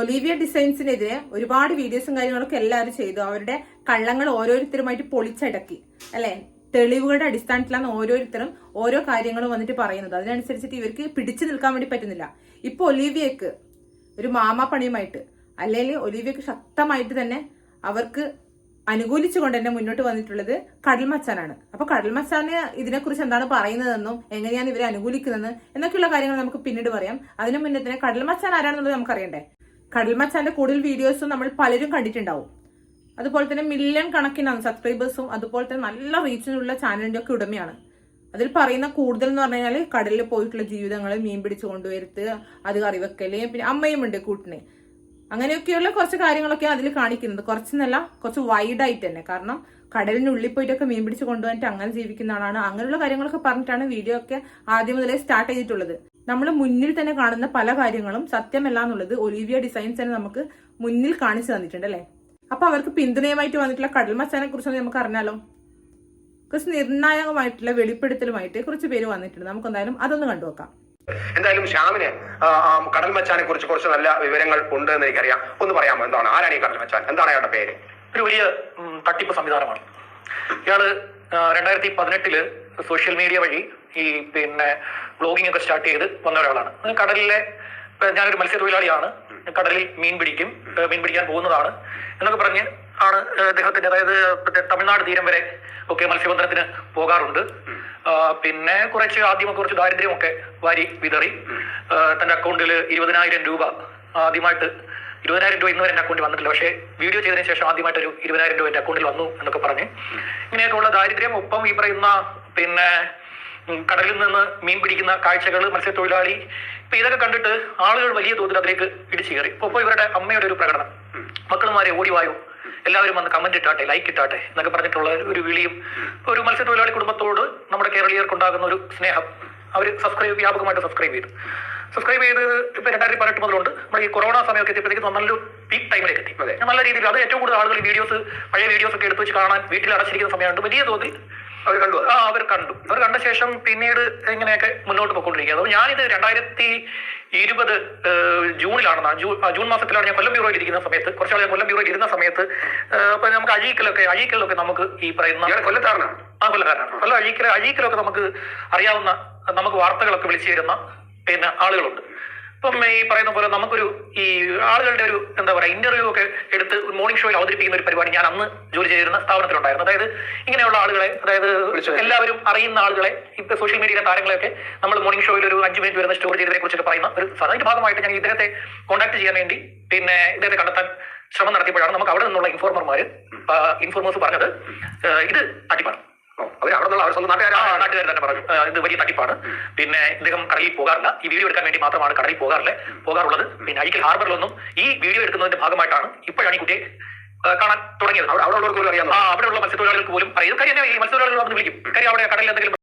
Olivia ഡിസൈൻസിനെതിരെ ഒരുപാട് വീഡിയോസും കാര്യങ്ങളൊക്കെ എല്ലാവരും ചെയ്തു. അവരുടെ കള്ളങ്ങൾ ഓരോരുത്തരുമായിട്ട് പൊളിച്ചടക്കി. അല്ലെ? തെളിവുകളുടെ അടിസ്ഥാനത്തിലാണ് ഓരോരുത്തരും ഓരോ കാര്യങ്ങളും വന്നിട്ട് പറയുന്നത്. അതിനനുസരിച്ചിട്ട് ഇവർക്ക് പിടിച്ചു നിൽക്കാൻ വേണ്ടി പറ്റുന്നില്ല. ഇപ്പൊ ഒലീവിയക്ക് ഒരു മാമാ പണിയുമായിട്ട് അല്ലെങ്കിൽ ഒലീവിയക്ക് ശക്തമായിട്ട് തന്നെ അവർക്ക് അനുകൂലിച്ചുകൊണ്ട് തന്നെ മുന്നോട്ട് വന്നിട്ടുള്ളത് കടൽ മച്ചാനാണ് അപ്പൊ കടൽ മച്ചാന് ഇതിനെക്കുറിച്ച് എന്താണ് പറയുന്നതെന്നും എങ്ങനെയാണ് ഇവരെ അനുകൂലിക്കുന്നത് എന്നൊക്കെയുള്ള കാര്യങ്ങൾ നമുക്ക് പിന്നീട് പറയാം. അതിനു മുന്നേ തന്നെ കടൽ മച്ചാൻ ആരാണെന്നുള്ളത് നമുക്കറിയണ്ടേ? കടൽ മച്ചാന്റെ കൂടുതൽ വീഡിയോസും നമ്മൾ പലരും കണ്ടിട്ടുണ്ടാവും. അതുപോലെ തന്നെ മില്യൺ കണക്കിനാണ് സബ്സ്ക്രൈബേഴ്സും അതുപോലെ തന്നെ നല്ല റീച്ചിനുള്ള ചാനലിന്റെ ഒക്കെ ഉടമയാണ്. അതിൽ പറയുന്ന കൂടുതൽ എന്ന് പറഞ്ഞു കഴിഞ്ഞാൽ കടലിൽ പോയിട്ടുള്ള ജീവിതങ്ങൾ മീൻ പിടിച്ചു കൊണ്ടുവരുത്ത് അത് കറി വെക്കൽ പിന്നെ അമ്മയും ഉണ്ട് കൂട്ടിന്. അങ്ങനെയൊക്കെയുള്ള കുറച്ച് കാര്യങ്ങളൊക്കെ അതിൽ കാണിക്കുന്നത്. കുറച്ചെന്നല്ല കുറച്ച് വൈഡ് ആയിട്ട് തന്നെ. കാരണം കടലിനുള്ളിൽ പോയിട്ടൊക്കെ മീൻ പിടിച്ച് കൊണ്ടുവന്നിട്ട് അങ്ങനെ ജീവിക്കുന്ന ആളാണ്. അങ്ങനെയുള്ള കാര്യങ്ങളൊക്കെ പറഞ്ഞിട്ടാണ് വീഡിയോ ഒക്കെ ആദ്യം മുതലേ സ്റ്റാർട്ട് ചെയ്തിട്ടുള്ളത്. നമ്മൾ മുന്നിൽ തന്നെ കാണുന്ന പല കാര്യങ്ങളും സത്യമല്ല എന്നുള്ളത് ഒലീവിയ ഡിസൈൻസ് തന്നെ നമുക്ക് മുന്നിൽ കാണിച്ചു തന്നിട്ടുണ്ട് അല്ലേ? അപ്പൊ അവർക്ക് പിന്തുണയുമായിട്ട് വന്നിട്ടുള്ള കടൽ മച്ചാനെ കുറിച്ച് നമുക്ക് അറിഞ്ഞാലോ? കുറച്ച് നിർണായകമായിട്ടുള്ള വെളിപ്പെടുത്തലുമായിട്ട് കുറച്ച് പേര് വന്നിട്ടുണ്ട്. നമുക്ക് എന്തായാലും അതൊന്ന് കണ്ടു നോക്കാം. എന്തായാലും ശ്യാമിന് കടൽ മച്ചാനെ കുറിച്ച് കുറച്ച് നല്ല വിവരങ്ങൾ ഉണ്ട് എന്ന് എനിക്കറിയാം. ഒന്ന് പറയാമോ എന്താണ്? ആരാണ് ഈ കടൽ മച്ചാൻ എന്താണ് അയാളുടെ പേര്? ഒരു വലിയ തട്ടിപ്പ് സംവിധാനമാണ്. ഇയാൾ രണ്ടായിരത്തി പതിനെട്ടിൽ സോഷ്യൽ മീഡിയ വഴി ഈ പിന്നെ ബ്ലോഗിംഗ് ഒക്കെ സ്റ്റാർട്ട് ചെയ്ത് വന്ന ഒരാളാണ്. കടലിലെ ഞാനൊരു മത്സ്യത്തൊഴിലാളിയാണ്. കടലിൽ മീൻ പിടിക്കും മീൻ പിടിക്കാൻ പോകുന്നതാണ് എന്നൊക്കെ പറഞ്ഞ് ആണ് അദ്ദേഹത്തിന്റെ അതായത് തമിഴ്നാട് തീരം വരെ ഒക്കെ മത്സ്യബന്ധനത്തിന് പോകാറുണ്ട്. പിന്നെ കുറച്ച് ആദ്യമൊക്കെ കുറച്ച് ദാരിദ്ര്യമൊക്കെ വാരി വിതറി. തന്റെ അക്കൗണ്ടിൽ ഇരുപതിനായിരം രൂപ ആദ്യമായിട്ട് ഇരുപതിനായിരം രൂപ ഇന്ന് വരെ എന്റെ അക്കൗണ്ടിൽ വന്നിട്ടില്ല. പക്ഷേ വീഡിയോ ചെയ്തതിന് ശേഷം ആദ്യമായിട്ട് ഒരു ഇരുപതിനായിരം രൂപ എന്റെ അക്കൗണ്ടിൽ വന്നു എന്നൊക്കെ പറഞ്ഞ്. ഇങ്ങനെയൊക്കെയുള്ള ദാരിദ്ര്യം ഒപ്പം ഈ പറയുന്ന പിന്നെ കടലിൽ നിന്ന് മീൻ പിടിക്കുന്ന കാഴ്ചകൾ മത്സ്യത്തൊഴിലാളി. ഇപ്പൊ ഇതൊക്കെ കണ്ടിട്ട് ആളുകൾ വലിയ തോതിൽ അതിലേക്ക് ഇടിച്ചു കയറി. ഇപ്പൊ ഇവരുടെ അമ്മയുടെ ഒരു പ്രകടനം. മക്കളുമാരെ ഓടിവായോ എല്ലാവരും വന്ന് കമന്റ് ഇട്ടാട്ടെ ലൈക്ക് ഇട്ടാട്ടെ എന്നൊക്കെ പറഞ്ഞിട്ടുള്ള ഒരു വിളിയും. ഒരു മത്സ്യത്തൊഴിലാളി കുടുംബത്തോട് നമ്മുടെ കേരളീയർക്കുണ്ടാകുന്ന ഒരു സ്നേഹം അവർ സബ്സ്ക്രൈബ് വ്യാപകമായിട്ട് സബ്സ്ക്രൈബ് ചെയ്തു. സബ്സ്ക്രൈബ് ചെയ്ത് ഇപ്പൊ രണ്ടായിരത്തി പതിനെട്ട് മുതലുണ്ട്. നമ്മുടെ ഈ കൊറോണ സമയമൊക്കെ എത്തിയപ്പോഴത്തേക്ക് നല്ലൊരു പീക്ക് ടൈമിലേക്ക് എത്തി. നല്ല രീതിയിൽ അത് ഏറ്റവും കൂടുതൽ ആളുകൾ വീഡിയോസ് പഴയ വീഡിയോസ് ഒക്കെ എടുത്ത് വെച്ച് കാണാൻ വീട്ടിൽ അടച്ചിരിക്കുന്ന സമയമുണ്ട് വലിയ തോതിൽ അവർ കണ്ടു ആ അവർ കണ്ടു. അവർ കണ്ട ശേഷം പിന്നീട് ഇങ്ങനെയൊക്കെ മുന്നോട്ട് പോയിക്കൊണ്ടിരിക്കുക അപ്പോൾ ഞാനിത് രണ്ടായിരത്തി ഇരുപത് ജൂണിലാണ് ജൂൺ ജൂൺ മാസത്തിലാണ് ഞാൻ കൊല്ലം ബ്യൂറോയിൽ ഇരിക്കുന്ന സമയത്ത് കുറച്ചാൾ ഞാൻ കൊല്ലം ബ്യൂറോയിൽ ഇരുന്ന സമയത്ത് അപ്പൊ നമുക്ക് അഴീക്കലൊക്കെ അഴീക്കലൊക്കെ നമുക്ക് ഈ പറയുന്ന കൊല്ലക്കാരനാണ് ആ കൊല്ലക്കാരനാണ് കൊല്ലം അഴീക്കല അഴീക്കലൊക്കെ നമുക്ക് അറിയാവുന്ന നമുക്ക് വാർത്തകളൊക്കെ വിളിച്ചു തരുന്ന പിന്നെ ആളുകളുണ്ട്. ഇപ്പം ഈ പറയുന്ന പോലെ നമുക്കൊരു ഈ ആളുകളുടെ ഒരു എന്താ പറയുക ഇന്റർവ്യൂ ഒക്കെ എടുത്ത് മോർണിംഗ് ഷോയിൽ അവതരിപ്പിക്കുന്ന ഒരു പരിപാടി ഞാൻ അന്ന് ജോലി ചെയ്തിരുന്ന സ്ഥാപനത്തിലുണ്ടായിരുന്നു. അതായത് ഇങ്ങനെയുള്ള ആളുകളെ അതായത് എല്ലാവരും അറിയുന്ന ആളുകളെ ഇപ്പൊ സോഷ്യൽ മീഡിയയിലെ താരങ്ങളെയൊക്കെ നമ്മൾ മോർണിംഗ് ഷോയിൽ ഒരു അഞ്ച് മിനിറ്റ് വരുന്ന സ്റ്റോറി ചെയ്തതിനെ കുറിച്ചൊക്കെ പറയുന്ന ഒരു സാധനത്തിന്റെ ഭാഗമായിട്ട് ഞാൻ ഇദ്ദേഹത്തെ കോൺടാക്ട് ചെയ്യാൻ വേണ്ടി പിന്നെ ഇദ്ദേഹത്തെ കണ്ടെത്താൻ ശ്രമം നടത്തിയപ്പോഴാണ് നമുക്ക് അവിടെ നിന്നുള്ള ഇൻഫോർമർമാർ ഇൻഫോർമേഴ്സ് പറഞ്ഞത്. ഇത് തട്ടിപ്പാണ് അവർ അവിടെ നിന്നുള്ള അവർ സ്വന്തം നാട്ടുകാരാണ് നാട്ടുകാർ തന്നെ പറഞ്ഞു. ഇത് വലിയ തട്ടിപ്പാണ്. പിന്നെ ഇദ്ദേഹം കടലിൽ പോകാറില്ല. ഈ വീഡിയോ എടുക്കാൻ വേണ്ടി മാത്രമാണ് കടലിൽ പോകാറില്ല? പോകാറുള്ളത്. പിന്നെ അഴിക്കൽ ഹാർബറിലൊന്നും ഈ വീഡിയോ എടുക്കുന്നതിന്റെ ഭാഗമായിട്ടാണ് ഇപ്പോഴാണ് ഈ കുട്ടിയെ കാണാൻ തുടങ്ങിയത്. അവിടെ അവിടെയുള്ളവർക്ക് പോലും അറിയാം ആ അവിടെയുള്ള മത്സ്യത്തൊഴിലാളികൾക്ക് പോലും അറിയാം. കാര്യം തന്നെ ഈ മത്സ്യത്തൊഴിലാളികൾ വന്ന് വിളിക്കും. കാര്യം അവിടെ കടലിൽ എന്തെങ്കിലും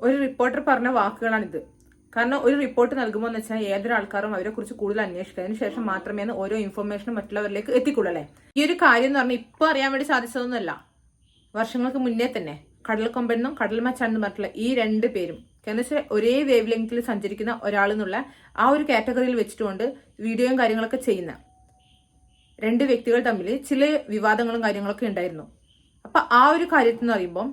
ഒരു റിപ്പോർട്ടർ പറഞ്ഞ വാക്കുകളാണിത്. കാരണം ഒരു റിപ്പോർട്ട് നൽകുമ്പോൾ എന്ന് വെച്ചാൽ ഏതൊരു ആൾക്കാരും അവരെ കുറിച്ച് കൂടുതൽ അന്വേഷിക്കുക അതിനുശേഷം മാത്രമേ ഓരോ ഇൻഫർമേഷനും മറ്റുള്ളവരിലേക്ക് എത്തിക്കുള്ളൂ അല്ലേ? ഈ ഒരു കാര്യം എന്ന് പറഞ്ഞാൽ ഇപ്പൊ അറിയാൻ വേണ്ടി സാധിച്ചതൊന്നുമല്ല. വർഷങ്ങൾക്ക് മുന്നേ തന്നെ. കടൽ കൊമ്പെന്നും കടൽ മച്ചാനെന്നും പറഞ്ഞിട്ടുള്ള ഈ രണ്ട് പേരും. എന്ന് വെച്ചാൽ ഒരേ വേവ് ലെങ്തിൽ സഞ്ചരിക്കുന്ന ഒരാൾ എന്നുള്ള ആ ഒരു കാറ്റഗറിയിൽ വെച്ചിട്ടുകൊണ്ട് വീഡിയോയും കാര്യങ്ങളൊക്കെ ചെയ്യുന്ന രണ്ട് വ്യക്തികൾ തമ്മിൽ ചില വിവാദങ്ങളും കാര്യങ്ങളൊക്കെ ഉണ്ടായിരുന്നു. അപ്പൊ ആ ഒരു കാര്യത്തിൽ എന്ന് പറയുമ്പോൾ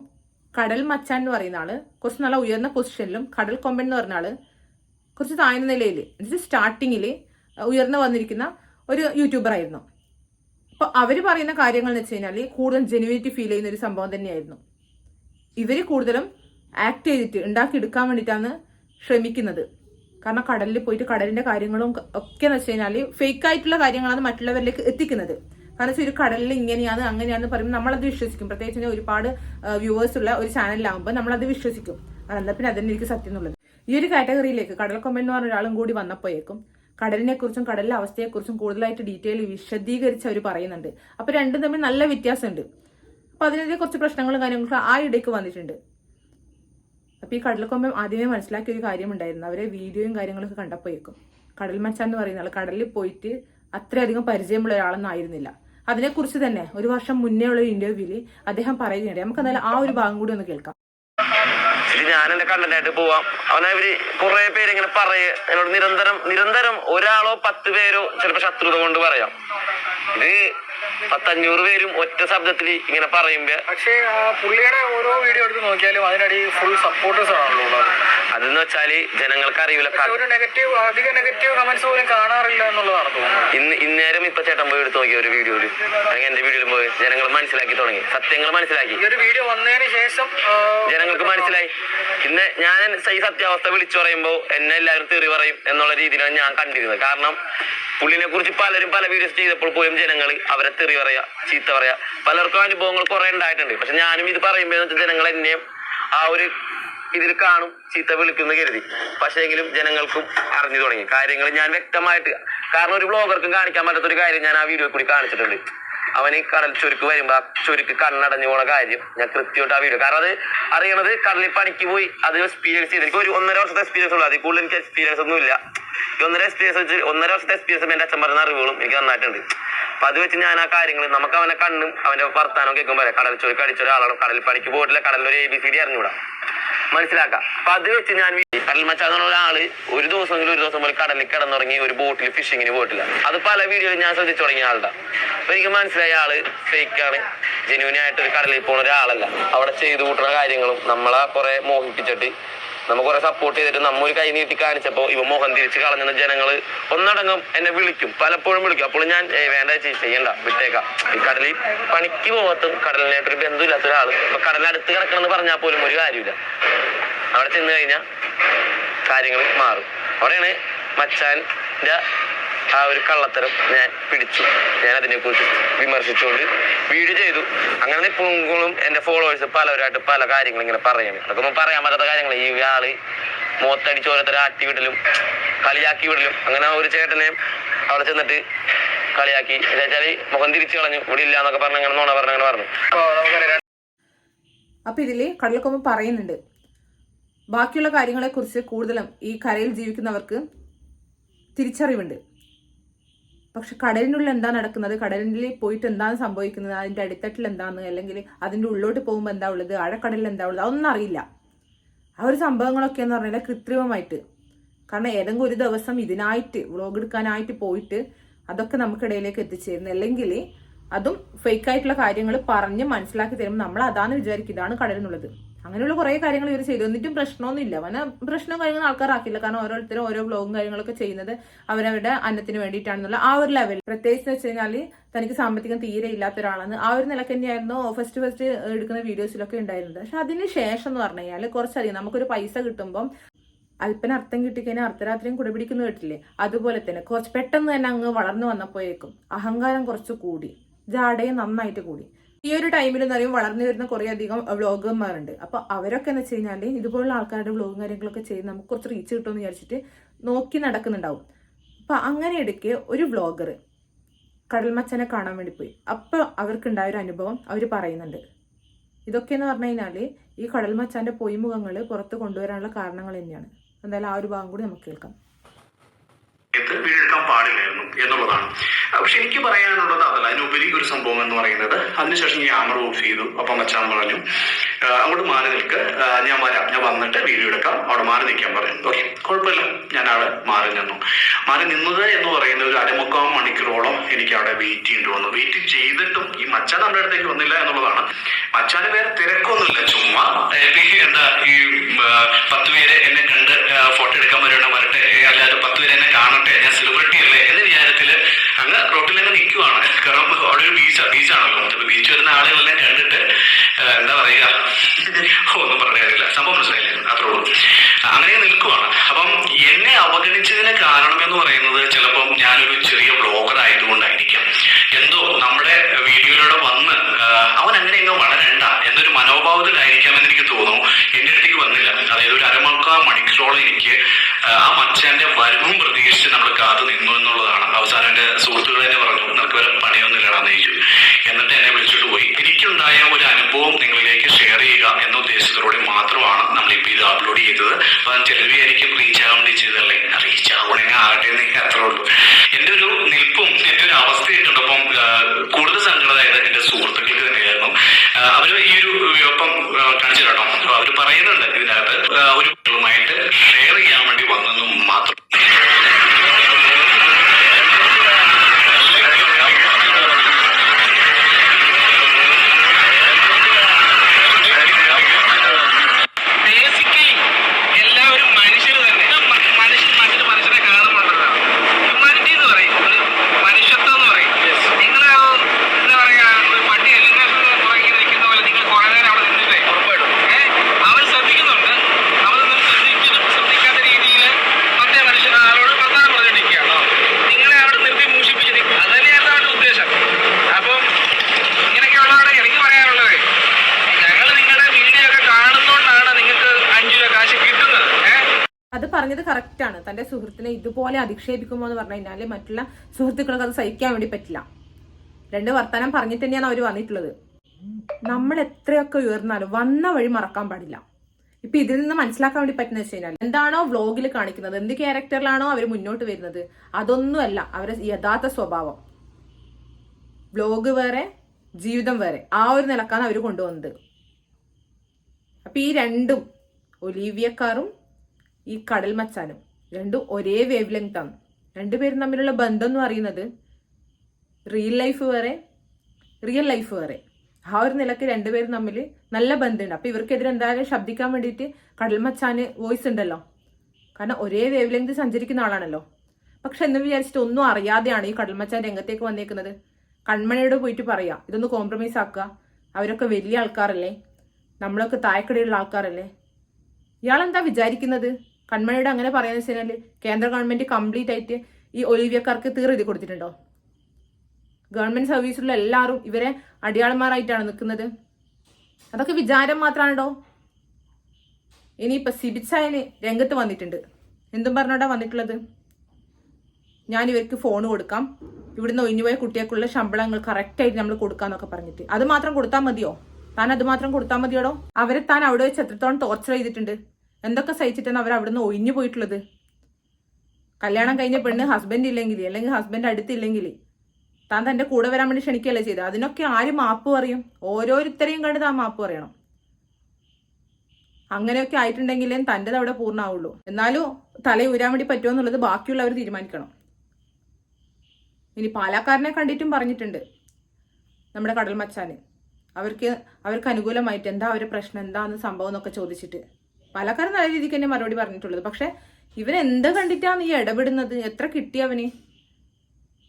കടൽ മച്ചാൻ എന്ന് പറയുന്ന ആൾ കുറച്ച് നല്ല ഉയർന്ന പൊസിഷനിലും കടൽ കൊമ്പൻ എന്ന് പറഞ്ഞ ആൾ കുറച്ച് താഴ്ന്ന നിലയിൽ എന്നുവെച്ചാൽ സ്റ്റാർട്ടിങ്ങിൽ ഉയർന്നു വന്നിരിക്കുന്ന ഒരു യൂട്യൂബർ ആയിരുന്നു. അപ്പൊ അവർ പറയുന്ന കാര്യങ്ങൾ എന്ന് വെച്ച് കഴിഞ്ഞാൽ കൂടുതൽ ജെനുവിനിറ്റി ഫീൽ ചെയ്യുന്ന ഒരു സംഭവം തന്നെയായിരുന്നു. ഇവർ കൂടുതലും ആക്ട് ചെയ്തിട്ട് ഉണ്ടാക്കിയെടുക്കാൻ വേണ്ടിയിട്ടാണ് ശ്രമിക്കുന്നത്. കാരണം കടലിൽ പോയിട്ട് കടലിന്റെ കാര്യങ്ങളും ഒക്കെ എന്ന് വെച്ച് കഴിഞ്ഞാൽ ഫേക്ക് ആയിട്ടുള്ള കാര്യങ്ങളാണ് മറ്റുള്ളവരിലേക്ക് എത്തിക്കുന്നത്. കാരണം ഒരു കടലിൽ ഇങ്ങനെയാണ് അങ്ങനെയാണെന്ന് പറയുമ്പോൾ നമ്മളത് വിശ്വസിക്കും. പ്രത്യേകിച്ച് ഒരുപാട് വ്യൂവേഴ്സ് ഉള്ള ഒരു ചാനലിലാകുമ്പോൾ നമ്മളത് വിശ്വസിക്കും. കാരണം എന്നാൽ പിന്നെ അതന്നെ എനിക്ക് സത്യം എന്നുള്ളത്. ഈ ഒരു കാറ്റഗറിയിലേക്ക് കടൽ കൊമ്പൻ എന്ന് പറഞ്ഞ ഒരാളും കൂടി വന്നപ്പോഴേക്കും കടലിനെ കുറിച്ചും കടലിലെ അവസ്ഥയെക്കുറിച്ചും കൂടുതലായിട്ട് ഡീറ്റെയിൽ വിശദീകരിച്ച് അവർ പറയുന്നുണ്ട്. അപ്പൊ രണ്ടും തമ്മിൽ നല്ല വ്യത്യാസമുണ്ട്. അപ്പൊ അതിനെതിരെ കുറച്ച് പ്രശ്നങ്ങളും കാര്യങ്ങളൊക്കെ ആ ഇടയ്ക്ക് വന്നിട്ടുണ്ട്. അപ്പൊ ഈ കടൽക്കൊമ്പം ആദ്യമേ മനസ്സിലാക്കിയ ഒരു കാര്യമുണ്ടായിരുന്നു. അവരെ വീഡിയോയും കാര്യങ്ങളൊക്കെ കണ്ടപ്പോയേക്കും കടൽ മച്ചാൻ എന്ന് പറയുന്ന ആൾ കടലിൽ പോയിട്ട് അത്രയധികം പരിചയമുള്ള ഒരാളൊന്നും ആയിരുന്നില്ല. അതിനെക്കുറിച്ച് തന്നെ ഒരു വർഷം മുന്നേ ഉള്ള ഒരു ഇന്റർവ്യൂവിൽ അദ്ദേഹം പറയുന്നുണ്ട്. നമുക്ക് എന്തായാലും ആ ഒരു ഭാഗം കൂടി ഒന്ന് കേൾക്കാം. ഞാൻ എന്റെ കണ്ടന്റായിട്ട് പോവാം. അവനെ ഇവർ കുറെ പേര് ഇങ്ങനെ പറയ. എന്നോട് നിരന്തരം നിരന്തരം ഒരാളോ പത്ത് പേരോ ചിലപ്പോ ശത്രുത കൊണ്ട് പറയാം. ഇത് പത്തഞ്ഞൂറ് പേരും ഒറ്റ ശബ്ദത്തിൽ ഇങ്ങനെ പറയുമ്പോ പക്ഷേ പുള്ളിയുടെ ഓരോ വീഡിയോ എടുത്ത് നോക്കിയാലും അതിനടി ഫുൾ സപ്പോർട്ടേഴ്സ് ആണല്ലോ അതെന്ന് വെച്ചാൽ ജനങ്ങൾക്ക് അറിയില്ല ഒരു നെഗറ്റീവ് അധിക നെഗറ്റീവ് കമന്റ്സ് പോലും കാണാറില്ല എന്നുള്ളതാണ് തോന്നുന്നത്. ഇന്ന് ഇന്നേരം ഇപ്പൊ ചേട്ടൻ പോയി എടുത്ത് നോക്കിയ ഒരു വീഡിയോയിൽ? അല്ലെങ്കിൽ എന്റെ വീഡിയോയിൽ പോയി. ജനങ്ങൾ മനസ്സിലാക്കി തുടങ്ങി. സത്യങ്ങൾ മനസ്സിലാക്കി. ഈ ഒരു വീഡിയോ വന്നതിന് ശേഷം ജനങ്ങൾക്ക് മനസ്സിലായി. ഇന്ന് ഞാൻ ഈ സത്യാവസ്ഥ വിളിച്ചു പറയുമ്പോൾ എന്നെ എല്ലാവരും തെറി പറയും എന്നുള്ള രീതിയിലാണ് ഞാൻ കണ്ടിരുന്നത്. കാരണം പുള്ളിനെ കുറിച്ച് പലരും പല വീഡിയോസ് ചെയ്തപ്പോൾ പോലും ജനങ്ങൾ അവരെ തെറി പറയാ ചീത്ത പറയാ. പലർക്കും അനുഭവങ്ങൾ കുറെ ഉണ്ടായിട്ടുണ്ട്. പക്ഷെ ഞാനും ഇത് പറയുമ്പോൾ ജനങ്ങൾ എന്നെയും ആ ഒരു ഇതിൽ കാണും ചീത്ത വിളിക്കുന്നു കരുതി. പക്ഷേങ്കിലും ജനങ്ങൾക്കും അറിഞ്ഞു തുടങ്ങി. കാര്യങ്ങൾ ഞാൻ വ്യക്തമായിട്ട് കാരണം ഒരു ബ്ലോഗർക്കും കാണിക്കാൻ പറ്റാത്ത ഒരു കാര്യം ഞാൻ ആ വീഡിയോ കൂടി കാണിച്ചിട്ടുണ്ട്. അവന് കടൽ ചുരുക്ക് വരുമ്പോ ആ ചുരുക്ക് കണ്ണടഞ്ഞു പോണ കാര്യം ഞാൻ കൃത്യമായിട്ട് ആ വീഡിയോ കാരണം അത് അറിയണത് കടലിൽ പണിക്ക് പോയി അത് എക്സ്പീരിയൻസ് ചെയ്ത്. എനിക്ക് ഒരു ഒന്നര വർഷത്തെ എക്സ്പീരിയൻസ് ഉള്ളു. അതിൽ കൂടുതൽ എനിക്ക് എക്സ്പീരിയൻസ് ഒന്നും ഇല്ല. ഒന്നര എക്സ്പീരിയൻസ് വെച്ച് ഒന്നര വർഷത്തെ എക്സ്പീരിയൻസ് എന്റെ അച്ഛൻ പറഞ്ഞ അറിവുകളും എനിക്ക് നന്നായിട്ടുണ്ട്. അപ്പൊ അത് വെച്ച് ഞാൻ ആ കാര്യങ്ങൾ നമുക്ക് അവനെ കണ്ണും അവന്റെ വർത്താനം കേൾക്കുമ്പോൾ കടൽ ചുരുക്ക് അടിച്ച ഒരാളാണ്. കടൽ പണിക്ക് പോയിട്ടില്ല. കടലിൽ ഒരു എ ബി സി ഡി അറിഞ്ഞൂടാ മനസ്സിലാക്കാം. അപ്പൊ അത് വെച്ച് ഞാൻ കടൽമച്ചാന്ന് ഒരാൾ ഒരു ദിവസമെങ്കിലും ഒരു ദിവസം പോലെ കടലിൽ കിടന്നുറങ്ങി ഒരു ബോട്ടിൽ ഫിഷിങ്ങിന് പോയിട്ടില്ല. അത് പല വീഡിയോയിൽ ഞാൻ ശ്രദ്ധിച്ചു തുടങ്ങിയ ആളുടെ അപ്പൊ എനിക്ക് മനസ്സിലായ ആൾ ഫേക്ക് ആണ്. ജെന്യൂൻ ആയിട്ട് ഒരു കടലിൽ പോണ ഒരാളല്ല. അവിടെ ചെയ്തു കൂട്ടുന്ന കാര്യങ്ങളും നമ്മളെ കുറെ മോഹിപ്പിച്ചിട്ട് നമ്മ കുറെ സപ്പോർട്ട് ചെയ്തിട്ട് നമ്മ ഒരു കൈ നീട്ടി കാണിച്ചപ്പോ ഇവ മോഹം തിരിച്ച് കളഞ്ഞെന്ന് ജനങ്ങൾ ഒന്നടങ്കം എന്നെ വിളിക്കും. പലപ്പോഴും വിളിക്കും. അപ്പോൾ ഞാൻ വേണ്ട ചേച്ചി ചെയ്യണ്ട. വിട്ടേക്കാം. ഈ കടലിൽ പണിക്ക് പോകത്തും കടലിനായിട്ടൊരു ബന്ധമില്ലാത്ത ഒരാൾ. ഇപ്പൊ കടലിനടുത്ത് കിടക്കണമെന്ന് പറഞ്ഞാൽ പോലും ഒരു കാര്യമില്ല അവിടെ ചെന്ന് കഴിഞ്ഞാൽ കാര്യങ്ങൾ മാറും. അവിടെയാണ് മച്ചാന്റെ ആ ഒരു കള്ളത്തരം ഞാൻ പിടിച്ചു. ഞാൻ അതിനെക്കുറിച്ച് വിമർശിച്ചുകൊണ്ട് വീഡിയോ ചെയ്തു. അങ്ങനെ ഇപ്പോഴും എന്റെ ഫോളോവേഴ്സ് പലവരായിട്ട് പല കാര്യങ്ങൾ ഇങ്ങനെ പറയണം. അതൊക്കെ ഒന്നും പറയാൻ പറ്റാത്ത കാര്യങ്ങൾ ഈ ആൾ മുഖത്തടിച്ച് ഓരോരുത്തരെ ആട്ടി വിടലും കളിയാക്കി വിടലും. അങ്ങനെ ഒരു ചേട്ടനെ അവിടെ ചെന്നിട്ട് കളിയാക്കി. എന്നുവെച്ചാൽ മുഖം തിരിച്ചു കളഞ്ഞു. ഇവിടെ ഇല്ല എന്നൊക്കെ പറഞ്ഞ് അങ്ങനെ നോണ പറഞ്ഞു അങ്ങനെ പറഞ്ഞു. അപ്പൊ ഇതിൽ കടലക്കൊമ്പ് പറയുന്നുണ്ട്. ബാക്കിയുള്ള കാര്യങ്ങളെക്കുറിച്ച് കൂടുതലും ഈ കരയിൽ ജീവിക്കുന്നവർക്ക് തിരിച്ചറിവുണ്ട്. പക്ഷെ കടലിനുള്ളിൽ എന്താ നടക്കുന്നത്? കടലിൽ പോയിട്ട് എന്താണ് സംഭവിക്കുന്നത്? അതിന്റെ അടിത്തട്ടിൽ എന്താണ് അല്ലെങ്കിൽ അതിന്റെ ഉള്ളോട്ട് പോകുമ്പോൾ എന്താ ഉള്ളത്? ആഴക്കടലിൽ എന്താ ഉള്ളത്? അതൊന്നും അറിയില്ല. ആ ഒരു സംഭവങ്ങളൊക്കെ എന്ന് പറഞ്ഞാൽ കൃത്രിമമായിട്ട്. കാരണം ഏതെങ്കിലും ഒരു ദിവസം ഇതിനായിട്ട് വ്ളോഗ് എടുക്കാനായിട്ട് പോയിട്ട് അതൊക്കെ നമുക്കിടയിലേക്ക് എത്തിച്ചേരുന്നു. അല്ലെങ്കിൽ അതും ഫേക്കായിട്ടുള്ള കാര്യങ്ങൾ പറഞ്ഞ് മനസ്സിലാക്കി തരുമ്പോൾ നമ്മൾ അതാണ് വിചാരിക്കും ഇതാണ് കടലെന്നുള്ളത് അങ്ങനെയുള്ള കുറേ കാര്യങ്ങൾ ഇവർ ചെയ്തു. എന്നിട്ടും പ്രശ്നമൊന്നുമില്ല. അവനെ പ്രശ്നം കാര്യങ്ങൾ ആൾക്കാരാക്കില്ല കാരണം ഓരോരുത്തരും ഓരോ ബ്ലോഗും കാര്യങ്ങളൊക്കെ ചെയ്യുന്നത് അവരവരുടെ അന്നത്തിന് വേണ്ടിയിട്ടാണെന്നുള്ള ആ ഒരു ലെവൽ പ്രത്യേകിച്ച് വെച്ച് കഴിഞ്ഞാൽ തനിക്ക് സാമ്പത്തികം തീരെ ഇല്ലാത്ത ഒരാളാണ്. ആ ഒരു നിലയ്ക്ക് തന്നെയായിരുന്നു ഫസ്റ്റ് ഫസ്റ്റ് എടുക്കുന്ന വീഡിയോസിലൊക്കെ ഉണ്ടായിരുന്നത്. പക്ഷെ അതിന് ശേഷം എന്ന് പറഞ്ഞു കഴിഞ്ഞാൽ കുറച്ചധികം നമുക്കൊരു പൈസ കിട്ടുമ്പം അല്പന അർത്ഥം കിട്ടിക്കഴിഞ്ഞാൽ അർദ്ധരാത്രിയും കുടപിടിക്കുന്ന കേട്ടില്ലേ? അതുപോലെ തന്നെ കുറച്ച് പെട്ടെന്ന് തന്നെ അങ്ങ് വളർന്നു വന്നപ്പോഴേക്കും അഹങ്കാരം കുറച്ച് കൂടി. ജാടയും നന്നായിട്ട് കൂടി. ഈ ഒരു ടൈമിൽ എന്ന് പറയുമ്പോൾ വളർന്നു വരുന്ന കുറേ അധികം വ്ളോഗർമാരുണ്ട് അപ്പോൾ അവരൊക്കെ എന്ന് വെച്ച് കഴിഞ്ഞാൽ ഇതുപോലുള്ള ആൾക്കാരുടെ വ്ളോഗും കാര്യങ്ങളൊക്കെ ചെയ്ത് നമുക്ക് കുറച്ച് റീച്ച് കിട്ടുമെന്ന് വിചാരിച്ചിട്ട് നോക്കി നടക്കുന്നുണ്ടാവും. അപ്പോൾ അങ്ങനെ ഒരു വ്ളോഗർ കടൽമച്ചനെ കാണാൻ വേണ്ടി പോയി. അപ്പോൾ അവർക്കുണ്ടായ ഒരു അനുഭവം അവർ പറയുന്നുണ്ട്. ഇതൊക്കെ എന്ന് പറഞ്ഞു കഴിഞ്ഞാൽ ഈ കടൽമച്ചാന്റെ പൊയ്മുഖങ്ങൾ പുറത്ത് കൊണ്ടുവരാനുള്ള കാരണങ്ങൾ തന്നെയാണ്. എന്തായാലും ആ ഒരു ഭാഗം കൂടി നമുക്ക് കേൾക്കാം. എന്നുള്ളതാണ്. പക്ഷെ എനിക്ക് പറയാനുള്ളത് അതല്ല. അതിനുപരി ഒരു സംഭവം എന്ന് പറയുന്നത് അതിനുശേഷം ക്യാമറ ഓഫ് ചെയ്തു. അപ്പം മച്ചാൻ പറഞ്ഞു അങ്ങോട്ട് മാറി നിൽക്ക്. ഞാൻ വരാം. ഞാൻ വന്നിട്ട് വീഡിയോ എടുക്കാം. അവിടെ മാറി നിൽക്കാൻ പറഞ്ഞു ഓക്കെ കുഴപ്പമില്ല. ഞാൻ അവിടെ മാറി നിന്നു. മാറി നിന്നത് എന്ന് പറയുന്ന ഒരു അരമുക്കാൽ മണിക്കൂറോളം എനിക്ക് അവിടെ വെയിറ്റ് ചെയ്യേണ്ടി വന്നു. വെയിറ്റ് ചെയ്തിട്ടും ഈ മച്ചാൻ നമ്മുടെ അടുത്തേക്ക് വന്നില്ല എന്നുള്ളതാണ്. മച്ചാന് പേര് തിരക്കൊന്നുമില്ല. ചുമ്മാ എന്താ ഈ പത്ത് പേര് എന്നെ കണ്ട് ഫോട്ടോ എടുക്കാൻ വരണം വരട്ടെ അല്ലാതെ പത്ത് പേര് എന്നെ കാണട്ടെ. ഞാൻ സെലിബ്രിറ്റി അല്ലേ? എന്ന അങ്ങ് റോട്ടിൽ അങ്ങ് നിൽക്കുവാണ്. കാരണം അവിടെ ഒരു ബീച്ച് ബീച്ചാണല്ലോ അപ്പൊ ബീച്ച് വരുന്ന ആളുകളെല്ലാം കണ്ടിട്ട് എന്താ പറയുക ഒന്നും പറയാറില്ല സംഭവം മനസ്സിലായില്ല? അത്രേ ഉള്ളൂ. അങ്ങനെ നിൽക്കുവാണ്. അപ്പം എന്നെ അവഗണിച്ചതിന് കാരണം എന്ന് പറയുന്നത് ചിലപ്പം ഞാനൊരു ചെറിയ ബ്ലോഗർ ആയതുകൊണ്ടായിരിക്കാം. എന്തോ നമ്മുടെ വീഡിയോയിലൂടെ വന്ന് അവൻ അങ്ങനെ എങ്ങോ വളരണ്ട എന്നൊരു മനോഭാവത്തിലായിരിക്കാമെന്ന് എനിക്ക് തോന്നുന്നു. എന്റെ അതായത് അരമണിക്കാ മണിക്കൂറോളം എനിക്ക് ആ, ആ മച്ചാന്റെ വരവും പ്രതീക്ഷിച്ച് നമ്മൾ കാത്തു നിന്നു എന്നുള്ളതാണ്. അവസാനം എന്റെ സുഹൃത്തുക്കൾ തന്നെ പറഞ്ഞു നിനക്ക് വരെ പണിയൊന്നും ഇല്ലടാന്ന് ചോദിച്ചു എന്നിട്ട് എന്നെ വിളിച്ചിട്ട് പോയി എനിക്കുണ്ടായ ഒരു അനുഭവം നിങ്ങളിലേക്ക് ഷെയർ ചെയ്യുക എന്ന ഉദ്ദേശത്തോടെ മാത്രമാണ് നമ്മൾ ഇപ്പൊ ഇത് അപ്ലോഡ് ചെയ്തത് അപ്പൊ ചിലർ വിചാരിക്കും റീച്ച് ആകാൻ വേണ്ടി ചെയ്തല്ലേ റീച്ച് ആവണെങ്കിൽ ആകട്ടെ എന്ന് അത്രേ ഉള്ളൂ എന്റെ ഒരു നിൽപ്പും എന്റെ ഒരു അവസ്ഥയും കണ്ടപ്പം ആ, കൂടുതൽ സങ്കടമായത് എന്റെ സുഹൃത്തുക്കൾക്ക് തന്നെയായിരുന്നു ആ, അവർ ഈ ഒരു ഒപ്പം കാണിച്ചു കേട്ടോ അവർ പറയുന്നുണ്ട് ഇതിനകത്ത് കറക്റ്റാണ് തന്റെ സുഹൃത്തിനെ ഇതുപോലെ അധിക്ഷേപിക്കുമോ എന്ന് പറഞ്ഞു കഴിഞ്ഞാൽ മറ്റുള്ള സുഹൃത്തുക്കൾക്ക് അത് സഹിക്കാൻ വേണ്ടി പറ്റില്ല. രണ്ട് വർത്തമാനം പറഞ്ഞിട്ട് തന്നെയാണ് അവർ വന്നിട്ടുള്ളത്. നമ്മൾ എത്രയൊക്കെ ഉയർന്നാലും വന്ന വഴി മറക്കാൻ പാടില്ല. ഇപ്പൊ ഇതിൽ നിന്ന് മനസ്സിലാക്കാൻ വേണ്ടി പറ്റുന്ന വെച്ച് കഴിഞ്ഞാൽ എന്താണോ വ്ലോഗിൽ കാണിക്കുന്നത് എന്ത് ക്യാരക്ടറിലാണോ അവർ മുന്നോട്ട് വരുന്നത് അതൊന്നുമല്ല അവരുടെ യഥാർത്ഥ സ്വഭാവം. വ്ലോഗ് വേറെ ജീവിതം വേറെ. ആ ഒരു നിലക്കാണ് അവർ കൊണ്ടുവന്നത്. അപ്പൊ ഈ രണ്ടും ഒലീവിയക്കാറും ഈ കടൽ മച്ചാനും രണ്ടും ഒരേ വേവ് ലെങ്ത് ആണ് രണ്ടുപേരും തമ്മിലുള്ള ബന്ധം എന്ന് പറയുന്നത് റിയൽ ലൈഫ് വേറെ റിയൽ ലൈഫ് വേറെ. ആ ഒരു നിലയ്ക്ക് രണ്ടുപേരും തമ്മിൽ നല്ല ബന്ധമുണ്ട്. അപ്പൊ ഇവർക്കെതിരെ എന്തായാലും ശബ്ദിക്കാൻ വേണ്ടിയിട്ട് കടൽ മച്ചാന് വോയിസ് ഉണ്ടല്ലോ. കാരണം ഒരേ വേവ് ലെങ്ത് സഞ്ചരിക്കുന്ന ആളാണല്ലോ. പക്ഷെ എന്ന് വിചാരിച്ചിട്ട് ഒന്നും അറിയാതെയാണ് ഈ കടൽ മച്ചാൻ രംഗത്തേക്ക് വന്നേക്കുന്നത്. കൺമണിയോട് പോയിട്ട് പറയാ ഇതൊന്ന് കോംപ്രമൈസ് ആക്കുക. അവരൊക്കെ വലിയ ആൾക്കാരല്ലേ. നമ്മളൊക്കെ താഴെക്കടയിലുള്ള ആൾക്കാരല്ലേ. ഇയാളെന്താ വിചാരിക്കുന്നത്? കൺമണിയുടെ അങ്ങനെ പറയുന്ന വെച്ച് കഴിഞ്ഞാൽ കേന്ദ്ര ഗവൺമെന്റ് കംപ്ലീറ്റ് ആയിട്ട് ഈ ഒലിവിയക്കാർക്ക് തീർ എഴുതി കൊടുത്തിട്ടുണ്ടോ? ഗവൺമെന്റ് സർവീസിലുള്ള എല്ലാവരും ഇവരെ അടിയാളന്മാരായിട്ടാണ് നിൽക്കുന്നത്? അതൊക്കെ വിചാരം മാത്രമാണോ ഇനിയിപ്പോൾ സിബിച്ചായന് രംഗത്ത് വന്നിട്ടുണ്ട്. എന്തും പറഞ്ഞോണ്ടാ വന്നിട്ടുള്ളത്? ഞാൻ ഇവർക്ക് ഫോൺ കൊടുക്കാം. ഇവിടുന്ന് ഒഴിഞ്ഞുപോയ കുട്ടികൾക്കുള്ള ശമ്പളങ്ങൾ കറക്റ്റായിട്ട് നമ്മൾ കൊടുക്കാന്നൊക്കെ പറഞ്ഞിട്ട്. അത് മാത്രം കൊടുത്താൽ മതിയോ? താൻ അത് മാത്രം കൊടുത്താൽ മതിയോടോ? അവരെ താൻ അവിടെ വെച്ച് എത്രത്തോളം ടോർച്ചർ ചെയ്തിട്ടുണ്ട്? എന്തൊക്കെ സഹിച്ചിട്ടാണ് അവർ അവിടുന്ന് ഒഴിഞ്ഞു പോയിട്ടുള്ളത്? കല്യാണം കഴിഞ്ഞ പെണ്ണ് ഹസ്ബൻഡ് ഇല്ലെങ്കിൽ അല്ലെങ്കിൽ ഹസ്ബൻഡ് അടുത്തില്ലെങ്കിൽ താൻ തന്റെ കൂടെ വരാൻ വേണ്ടി ക്ഷണിക്കുകയല്ലേ ചെയ്തത് അതിനൊക്കെ ആര് മാപ്പ് പറയും? ഓരോരുത്തരെയും കണ്ട് താൻ മാപ്പ് പറയണം. അങ്ങനെയൊക്കെ ആയിട്ടുണ്ടെങ്കിലേ തന്റെത് അവിടെ പൂർണമാവുള്ളൂ എന്നാലും തല ഉയരാൻ വേണ്ടി പറ്റുമോ എന്നുള്ളത് ബാക്കിയുള്ളവർ തീരുമാനിക്കണം. ഇനി പാലാക്കാരനെ കണ്ടിട്ടും പറഞ്ഞിട്ടുണ്ട് നമ്മുടെ കടൽ മച്ചാന്. അവർക്ക് അവർക്ക് അനുകൂലമായിട്ട് എന്താ അവരുടെ പ്രശ്നം? എന്താന്ന് സംഭവം എന്നൊക്കെ ചോദിച്ചിട്ട്. പാലക്കാരൻ നല്ല രീതിക്ക് തന്നെ മറുപടി പറഞ്ഞിട്ടുള്ളത്. പക്ഷെ ഇവൻ എന്ത് കണ്ടിട്ടാണ് ഈ ഇടപെടുന്നത്? എത്ര കിട്ടി അവന്?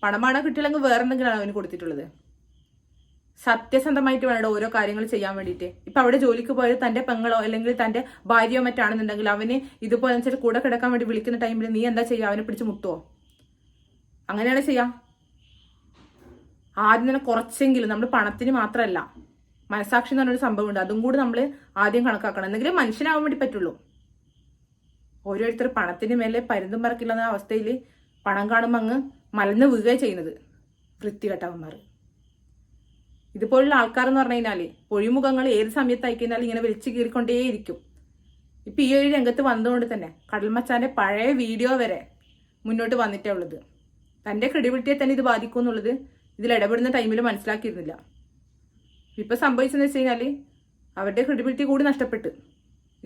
പണമാണോ കിട്ടിയില്ലെങ്കിൽ വേറെ അവന് കൊടുത്തിട്ടുള്ളത്? സത്യസന്ധമായിട്ട് വേണ്ട ഓരോ കാര്യങ്ങൾ ചെയ്യാൻ വേണ്ടിയിട്ട്. ഇപ്പൊ അവിടെ ജോലിക്ക് പോയത് തന്റെ പെങ്ങളോ അല്ലെങ്കിൽ തന്റെ ഭാര്യയോ മറ്റാണെന്നുണ്ടെങ്കിൽ അവന് ഇതുപോലെ വെച്ചാൽ കൂടെ കിടക്കാൻ വേണ്ടി വിളിക്കുന്ന ടൈമിൽ നീ എന്താ ചെയ്യുക? അവനെ പിടിച്ച് മുട്ടുവോ? അങ്ങനെയാണ് ചെയ്യാ. ആദ്യം തന്നെ കുറച്ചെങ്കിലും നമ്മൾ പണത്തിന് മാത്രമല്ല മനസാക്ഷി എന്ന് പറഞ്ഞൊരു സംഭവമുണ്ട്. അതും കൂടി നമ്മൾ ആദ്യം കണക്കാക്കണം. എന്തെങ്കിലും മനുഷ്യനാവാൻ വേണ്ടി പറ്റുള്ളൂ. ഓരോരുത്തർ പണത്തിന് മേലെ പരുന്തും പറക്കില്ലെന്ന അവസ്ഥയിൽ പണം കാണുമ്പോൾ അങ്ങ് മലന്ന് വീഴുകയാണ് ചെയ്യുന്നത്. വൃത്തികെട്ടവന്മാർ ഇതുപോലുള്ള ആൾക്കാർ എന്ന് പറഞ്ഞു കഴിഞ്ഞാൽ പൊഴിമുഖങ്ങൾ ഏത് സമയത്തായി ഇങ്ങനെ വലിച്ചു കീറിക്കൊണ്ടേയിരിക്കും ഇപ്പൊ ഈ ഒരു രംഗത്ത് വന്നതുകൊണ്ട് തന്നെ കടൽമച്ചാന്റെ പഴയ വീഡിയോ വരെ മുന്നോട്ട് വന്നിട്ടേ ഉള്ളത്. തന്റെ ക്രെഡിബിലിറ്റിയെ തന്നെ ഇത് ബാധിക്കും എന്നുള്ളത് ഇതിൽ ഇടപെടുന്ന ടൈമിൽ മനസ്സിലാക്കിയിരുന്നില്ല. ഇപ്പൊ സംഭവിച്ചെന്ന് വെച്ച് കഴിഞ്ഞാൽ അവരുടെ ക്രെഡിബിലിറ്റി കൂടി നഷ്ടപ്പെട്ട്.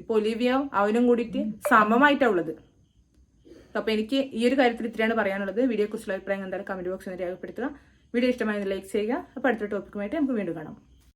ഇപ്പൊ ഒലിവിയ അവനും കൂടിയിട്ട് സമമായിട്ടാണ് ഉള്ളത്. അപ്പൊ എനിക്ക് ഈ ഒരു കാര്യത്തിൽ ഇത്രയാണ് പറയാനുള്ളത്. വീഡിയോ കുറിച്ചുള്ള അഭിപ്രായം എന്തായാലും കമന്റ് ബോക്സിൽ രേഖപ്പെടുത്തുക. വീഡിയോ ഇഷ്ടമായെന്ന് ലൈക്ക് ചെയ്യുക. അപ്പോൾ അടുത്ത ടോപ്പിക്കുമായിട്ട് നമുക്ക് വീണ്ടും കാണാം.